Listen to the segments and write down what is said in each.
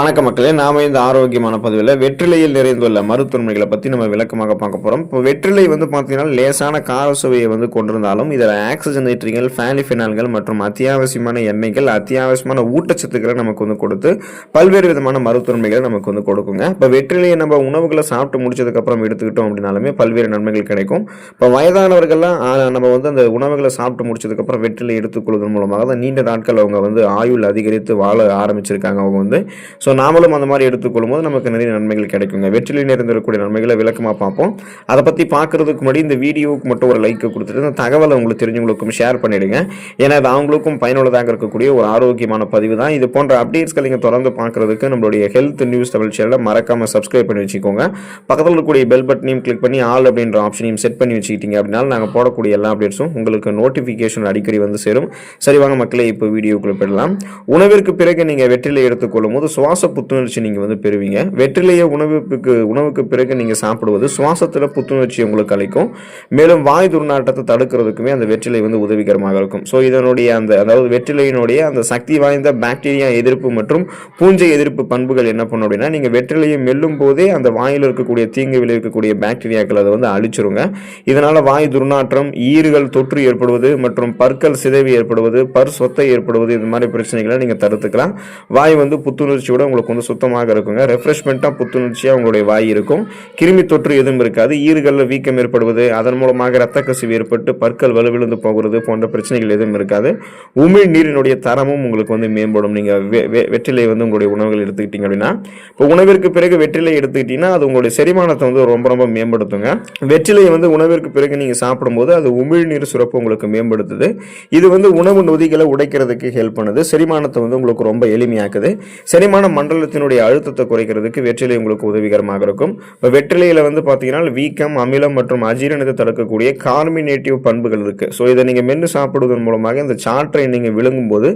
வணக்க மக்களே நாம இந்த ஆரோக்கியமான பதிவில் வெற்றிலையில் நிறைந்துள்ள மருத்துவமனைகளை பற்றி நம்ம விளக்கமாக பார்க்க போகிறோம் இப்போ வெற்றிலை வந்து பார்த்தீங்கன்னா லேசான கார சுவையை வந்து கொண்டிருந்தாலும் இதில் ஆக்சிஜனேட்டரிகள் ஃபேனிஃபினால்கள் மற்றும் அத்தியாவசியமான எண்ணெய்கள் அத்தியாவசியமான ஊட்டச்சத்துக்களை நமக்கு வந்து கொடுத்து பல்வேறு விதமான மருத்துவமைகளை நமக்கு வந்து கொடுக்குங்க. இப்போ வெற்றிலையை நம்ம உணவுகளை சாப்பிட்டு முடிச்சதுக்கப்புறம் எடுத்துக்கிட்டோம் அப்படின்னாலுமே பல்வேறு நன்மைகள் கிடைக்கும். இப்போ வயதானவர்கள்லாம் நம்ம வந்து அந்த உணவுகளை சாப்பிட்டு முடிச்சதுக்கப்புறம் வெற்றிலை எடுத்துக்கொள்வதன் மூலமாக தான் நீண்ட நாட்கள் அவங்க வந்து ஆயுள் அதிகரித்து வாழ ஆரம்பிச்சிருக்காங்க அவங்க வந்து. ஸோ ஸோ நாமளும் அந்த மாதிரி எடுத்துக்கொள்ளும் போது நமக்கு நிறைய நன்மைகள் கிடைக்குங்க. வெற்றிலை நிறைந்திருக்கக்கூடிய நன்மைகளை விளக்கமாக பார்ப்போம். அதை பற்றி பார்க்குறதுக்கு முன்னாடி இந்த வீடியோவுக்கு மட்டும் ஒரு லைக்கை கொடுத்துட்டு இந்த தகவலை உங்களுக்கு தெரிஞ்சவங்களுக்கும் ஷேர் பண்ணிவிடுங்க ஏன்னா அது அவங்களுக்கும் பயனுள்ளதாக இருக்கக்கூடிய ஒரு ஆரோக்கியமான பதிவு தான். இது போன்ற அப்டேட்ஸ்களை நீங்கள் தொடர்ந்து பார்க்குறதுக்கு நம்மளுடைய ஹெல்த் நியூஸ் தமிழ் சேனலை மறக்காமல் சப்ஸ்கிரைப் பண்ணி வச்சுக்கோங்க. பக்கத்தில் இருக்கக்கூடிய பெல் பட்டனையும் கிளிக் பண்ணி ஆல் அப்படின்ற ஆப்ஷனையும் செட் பண்ணி வச்சுக்கிட்டீங்க அப்படின்னா நாங்கள் போடக்கூடிய எல்லா அப்டேட்ஸும் உங்களுக்கு நோட்டிஃபிகேஷன் அடிக்கடி வந்து சேரும். சரி வாங்க மக்களே இப்போ வீடியோக்குள்ளே போயிடலாம். உணவிற்கு பிறகு நீங்கள் வெற்றிலை எடுத்துக்கொள்ளும் போது சுவாச புத்துணர்ச்சி நீங்கள் வந்து பெறுவீங்க. வெற்றிலையை உணவுக்கு உணவுக்கு பிறகு நீங்கள் சாப்பிடுவது சுவாசத்தில் புத்துணர்ச்சி உங்களுக்கு அளிக்கும். மேலும் வாய் துர்நாற்றத்தை தடுக்கிறதுக்குமே அந்த வெற்றிலை வந்து உதவிகரமாக இருக்கும். ஸோ இதனுடைய அந்த அதாவது வெற்றிலையினுடைய அந்த சக்தி வாய்ந்த பாக்டீரியா எதிர்ப்பு மற்றும் பூஞ்சை எதிர்ப்பு பண்புகள் என்ன பண்ணும் அப்படின்னா நீங்கள் வெற்றிலையை மெல்லும் போதே அந்த வாயில் இருக்கக்கூடிய தீங்கு விளைவிக்கக்கூடிய பாக்டீரியாக்கள் அதை வந்து அழிச்சிருங்க. இதனால் வாய் துர்நாற்றம் ஈறுகள் தொற்று ஏற்படுவது மற்றும் பற்கள் சிதைவு ஏற்படுவது பர் சொத்தை ஏற்படுவது இது மாதிரி பிரச்சனைகளை நீங்கள் தடுத்துக்கலாம். வாய் வந்து புத்துணர்ச்சியோட கூட உங்களுக்கு வந்து சுத்தமாக இருக்குங்க. ரெஃப்ரெஷ்மெண்ட்டாக புத்துணர்ச்சியாக உங்களுடைய வாய் இருக்கும். கிருமி தொற்று எதுவும் இருக்காது. ஈறுகளில் வீக்கம் ஏற்படுவது அதன் மூலமாக ரத்த கசிவு ஏற்பட்டு பற்கள் வலுவிழுந்து போகிறது போன்ற பிரச்சனைகள் எதுவும் இருக்காது. உமிழ் நீரினுடைய தரமும் உங்களுக்கு வந்து மேம்படும். நீங்கள் வெற்றிலை வந்து உங்களுடைய உணவுகள் எடுத்துக்கிட்டீங்க அப்படின்னா இப்போ உணவிற்கு பிறகு வெற்றிலை எடுத்துக்கிட்டீங்கன்னா அது உங்களுடைய செரிமானத்தை வந்து ரொம்ப ரொம்ப மேம்படுத்துங்க. வெற்றிலையை வந்து உணவிற்கு பிறகு நீங்கள் சாப்பிடும்போது அது உமிழ்நீர் சுரப்பு உங்களுக்கு மேம்படுத்துது. இது வந்து உணவு நொதிகளை உடைக்கிறதுக்கு ஹெல்ப் பண்ணுது. செரிமானத்தை வந்து உங்களுக்கு ரொம்ப எளிமையாக்குது. செரிமான மண்டலத்தினுடைய அழுத்தத்தை குறைக்கிறதுக்கு வெற்றிலை உங்களுக்கு உதவிகரமாக இருக்கும். இப்போ வெற்றிலையில் வந்து பார்த்தீங்கன்னா வீக்கம் அமிலம் மற்றும் அஜீரணத்தை தடுக்கக்கூடிய கார்மினேட்டிவ் பண்புகள் இருக்குது ஸோ இதை நீங்கள் மென்று சாப்பிடுவதன் மூலமாக இந்த சாற்றை நீங்கள் விழுங்கும் போது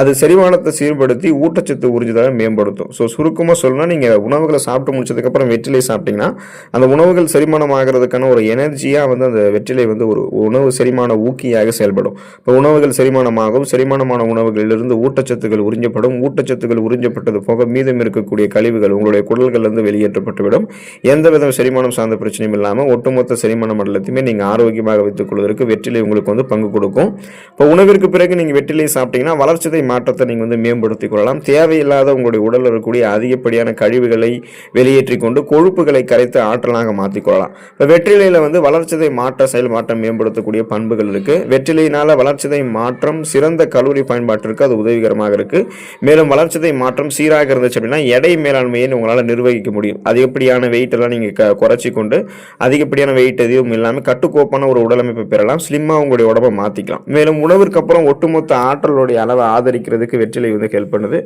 அது செரிமானத்தை சீர்படுத்தி ஊட்டச்சத்து உறிஞ்சுதலை மேம்படுத்தும். ஸோ சுருக்கமாக சொல்லணும்னா நீங்கள் உணவுகளை சாப்பிட்டு முடிச்சதுக்கப்புறம் வெற்றிலை சாப்பிட்டீங்கன்னா அந்த உணவுகள் செரிமானம் ஆகிறதுக்கான ஒரு எனர்ஜியாக வந்து அந்த வெற்றிலை வந்து ஒரு உணவு செரிமான ஊக்கியாக செயல்படும். இப்போ உணவுகள் செரிமானமாகும். செரிமானமான உணவுகளிலிருந்து ஊட்டச்சத்துகள் உறிஞ்சப்படும். ஊட்டச்சத்துகள் உறிஞ்சப்பட்டது போக மீதம் இருக்கக்கூடிய கழிவுகள் உங்களுடைய குடல்கள்லேருந்து வெளியேற்றப்பட்டுவிடும். எந்த வித செரிமானம் சார்ந்த பிரச்சனையும் இல்லாமல் ஒட்டுமொத்த செரிமான மண்டலத்தையுமே நீங்கள் ஆரோக்கியமாக வைத்துக் கொள்வதற்கு வெற்றிலை உங்களுக்கு வந்து பங்கு கொடுக்கும். இப்போ உணவிற்கு பிறகு நீங்கள் வெற்றிலை சாப்பிட்டீங்கன்னா வளர்ச்சிதை மாற்றத்தை நீங்கள் வந்து மேம்படுத்திக் கொள்ளலாம். தேவையில்லாத உங்களுடைய உடலில் இருக்கக்கூடிய அதிகப்படியான கழிவுகளை வெளியேற்றி கொண்டு கொழுப்புகளை கரைத்து ஆற்றலாக மாற்றிக்கொள்ளலாம் இப்போ வெற்றிலையில் வந்து வளர்ச்சிதை மாற்ற செயல் மாற்றம் மேம்படுத்தக்கூடிய பண்புகள் இருக்கு. வெற்றிலையினால் வளர்ச்சிதை மாற்றம் சிறந்த கல்லூரி பயன்பாட்டிற்கு அது உதவிகரமாக இருக்கு. மேலும் வளர்ச்சிதை மாற்றம் சீராக இருந்துச்சு அப்படின்னா எடை மேலாண்மையை உங்களால் நிர்வகிக்க முடியும். அதிகப்படியான வெயிட்டெல்லாம் நீங்கள் க குறைச்சி கொண்டு அதிகப்படியான வெயிட் எதுவும் இல்லாமல் கட்டுக்கோப்பான ஒரு உடலமைப்பை பெறலாம். ஸ்லிம்மாக உங்களுடைய உடம்பை மாற்றிக்கலாம் மேலும் உணவிற்கு அப்புறம் ஒட்டுமொத்த ஆற்றலுடைய அளவை ஆதரிக்கிறதுக்கு வெற்றிலை வந்து ஹெல்ப் பண்ணுது.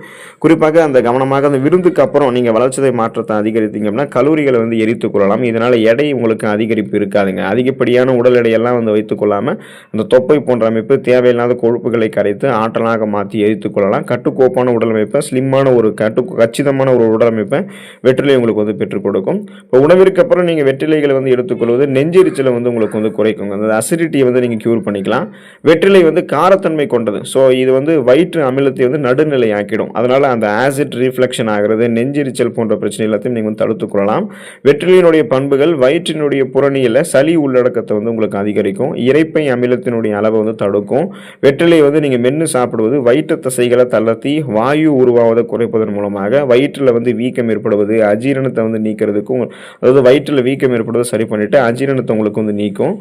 குறிப்பாக அந்த கவனமாக அந்த விருந்துக்கு அப்புறம் நீங்கள் வளர்ச்சதை மாற்றத்தை அதிகரித்தீங்க அப்படின்னா கலோரிகளை வந்து எரித்து கொள்ளலாம். இதனால் எடை உங்களுக்கு அதிகரிப்பு இருக்காதுங்க. அதிகப்படியான உடல் எடையெல்லாம் வந்து வைத்துக் கொள்ளாமல் அந்த தொப்பை போன்ற அமைப்பு தேவையில்லாத கொழுப்புகளை கரைத்து ஆற்றலாக மாற்றி எரித்துக் கொள்ளலாம். கட்டுக்கோப்பான உடலமைப்பை ஸ்லிம்மான ஒரு கட்டு கச்சிதமான ஒரு உடலமைப்பை வெற்றிலை உங்களுக்கு வந்து பெற்றுக் கொடுக்கும். இப்போ உணவிற்கு அப்புறம் நீங்கள் வெற்றிலைகளை வந்து எடுத்துக்கொள்வது நெஞ்செரிச்சலை வந்து உங்களுக்கு வந்து குறைக்கும் அந்த அசிடிட்டியை வந்து நீங்கள் க்யூர் பண்ணிக்கலாம். வெற்றிலை வந்து காரத்தன்மை கொண்டது. ஸோ இது வந்து வயிற்று அமிலத்தை வந்து நடுநிலை ஆக்கிடும் அதனால் அந்த ஆசிட் ரீஃப்ளெக்ஷன் ஆகிறது நெஞ்செரிச்சல் போன்ற பிரச்சனை எல்லாத்தையும் நீங்கள் வந்து தடுத்துக்கொள்ளலாம் வெற்றிலையினுடைய பண்புகள் வயிற்றினுடைய புறணியில் சளி உள்ளடக்கத்தை வந்து உங்களுக்கு அதிகரிக்கும். இறைப்பை அமிலத்தினுடைய அளவை வந்து தடுக்கும். வெற்றிலை வந்து நீங்கள் மென்று சாப்பிடுவது வயிற்று தசைகளை தளர்த்தி வாயு உருவாவதை குறைப்பதன் மூலம் மூலமாக வயிற்றில் வந்து வீக்கம் ஏற்படுவது அஜீரணத்தை வந்து நீக்கிறதுக்கும் அதாவது வயிற்றில் வீக்கம் ஏற்படுவதை சரி பண்ணிவிட்டு அஜீரணத்தை உங்களுக்கு வந்து நீக்கும்.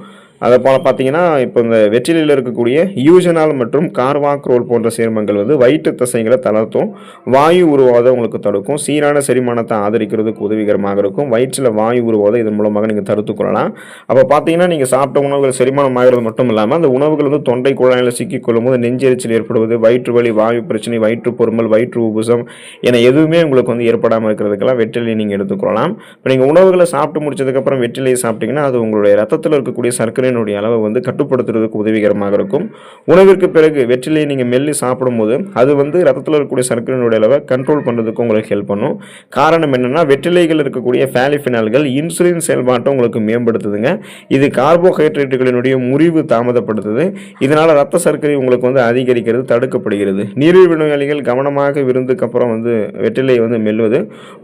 அதை போல் பார்த்தீங்கன்னா இப்போ இந்த வெற்றிலையில் இருக்கக்கூடிய யூஜனால் மற்றும் கார்வாக்ரோல் போன்ற சேர்மங்கள் வந்து வயிற்று தசைகளை தளர்த்தும் வாயு உருவாத உங்களுக்கு தடுக்கும் சீரான செரிமானத்தை ஆதரிக்கிறதுக்கு உதவிகரமாக இருக்கும் வயிற்றில் வாயு உருவாத இதன் மூலமாக நீங்கள் தடுத்து கொள்ளலாம். அப்போ பார்த்தீங்கன்னா நீங்கள் சாப்பிட்ட உணவுகள் செரிமானம் ஆகிறது மட்டும் இல்லாமல் அந்த உணவுகள் வந்து தொண்டை குழாயில் சிக்கிக்கொள்ளும் போது நெஞ்செரிச்சல் ஏற்படுவது வயிற்று வலி வாயு பிரச்சனை வயிற்று பொறுமல் வயிற்று உபுசம் என எதுவுமே உங்களுக்கு வந்து ஏற்படாமல் இருக்கிறதுக்கெல்லாம் வெற்றிலையை நீங்கள் எடுத்துக்கொள்ளலாம் இப்போ நீங்கள் உணவுகளை சாப்பிட்டு முடிச்சதுக்கப்புறம் வெற்றிலையை சாப்பிட்டீங்கன்னா அது உங்களுடைய ரத்தத்தில் இருக்கக்கூடிய சர்க்கரை கொலஸ்ட்ராலினுடைய அளவை வந்து கட்டுப்படுத்துறதுக்கு உதவிகரமாக இருக்கும். உணவிற்கு பிறகு வெற்றிலையை நீங்கள் மெல்லி சாப்பிடும்போது அது வந்து ரத்தத்தில் இருக்கக்கூடிய சர்க்கரையினுடைய அளவை கண்ட்ரோல் பண்ணுறதுக்கு உங்களுக்கு ஹெல்ப் பண்ணும். காரணம் என்னென்னா வெற்றிலைகள் இருக்கக்கூடிய ஃபேலிஃபினால்கள் இன்சுலின் செயல்பாட்டை உங்களுக்கு மேம்படுத்துதுங்க. இது கார்போஹைட்ரேட்டுகளினுடைய முறிவு தாமதப்படுத்துது. இதனால் ரத்த சர்க்கரை உங்களுக்கு வந்து அதிகரிக்கிறது தடுக்கப்படுகிறது. நீரிழிவு நோயாளிகள் கவனமாக விருந்துக்கு அப்புறம் வந்து வெற்றிலை வந்து மெல்வது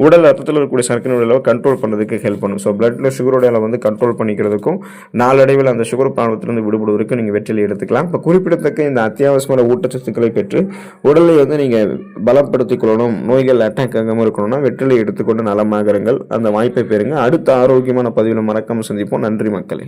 உடல் ரத்தத்தில் இருக்கக்கூடிய சர்க்கரையினுடைய அளவை கண்ட்ரோல் பண்ணுறதுக்கு ஹெல்ப் பண்ணும். ஸோ பிளட்டில் சுகரோட அளவு வந்து கண்ட்ரோல் பண்ணிக்கிறதுக்கும் நாளடைவில் அந்த சுகர் பிராணத்திலிருந்து விடுபடுவதற்கு நீங்கள் வெற்றிலை எடுத்துக்கலாம். இப்போ குறிப்பிடத்தக்க இந்த அத்தியாவசியமான ஊட்டச்சத்துக்களை பெற்று உடலை வந்து நீங்கள் பலப்படுத்திக் கொள்ளணும் நோய்கள் அட்டாக் ஆகாமல் இருக்கணும்னா வெற்றிலை எடுத்துக்கொண்டு நலமாக இருங்கள் அந்த வாய்ப்பை பெறுங்க. அடுத்த ஆரோக்கியமான பதிவில் மறக்காமல் சந்திப்போம். நன்றி மக்களே.